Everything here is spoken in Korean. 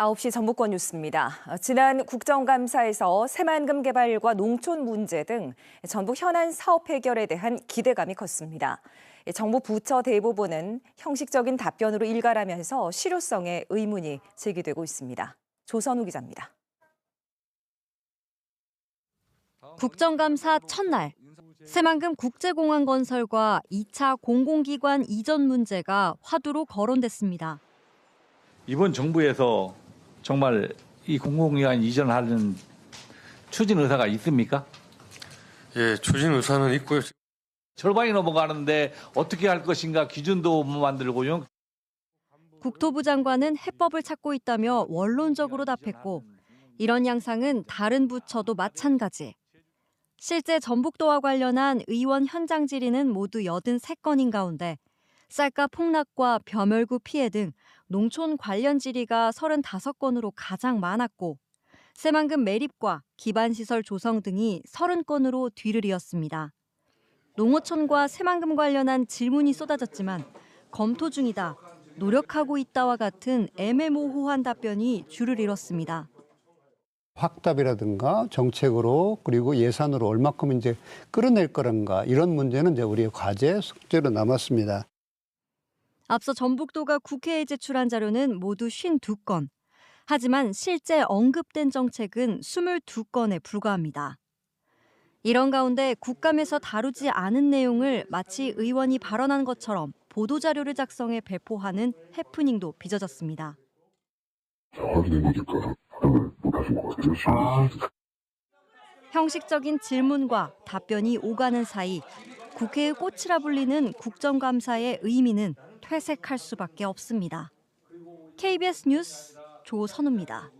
9시 전북권 뉴스입니다. 어, 지난 국정감사에서 새만금 개발과 농촌 문제 등 전북 현안 사업 해결에 대한 기대감이 컸습니다. 정부 부처 대부분은 형식적인 답변으로 일갈하면서 실효성에 의문이 제기되고 있습니다. 조선우 기자입니다. 국정감사 첫날 새만금 국제공항 건설과 2차 공공기관 이전 문제가 화두로 거론됐습니다. 이번 정부에서 정말 이 공공기관 이전하는 추진 의사가 있습니까? 예, 추진 의사는 있고요. 절반이 넘어가는데 어떻게 할 것인가 기준도 못 만들고요. 국토부 장관은 해법을 찾고 있다며 원론적으로 답했고 이런 양상은 다른 부처도 마찬가지. 실제 전북도와 관련한 의원 현장 질의는 모두 83건인 가운데 쌀가 폭락과 벼멸구 피해 등 농촌 관련 질의가 35건으로 가장 많았고 새만금 매립과 기반시설 조성 등이 30건으로 뒤를 이었습니다. 농어촌과 새만금 관련한 질문이 쏟아졌지만 검토 중이다, 노력하고 있다와 같은 애매모호한 답변이 줄을 잃었습니다. 확답이라든가 정책으로 그리고 예산으로 얼마큼 이제 끌어낼 거란가 이런 문제는 이제 우리의 과제 숙제로 남았습니다. 앞서 전북도가 국회에 제출한 자료는 모두 52건. 하지만 실제 언급된 정책은 22건에 불과합니다. 이런 가운데 국감에서 다루지 않은 내용을 마치 의원이 발언한 것처럼 보도자료를 작성해 배포하는 해프닝도 빚어졌습니다. 같아요. 형식적인 질문과 답변이 오가는 사이 국회의 꽃이라 불리는 국정감사의 의미는 퇴색할 수밖에 없습니다. KBS 뉴스 조선우입니다.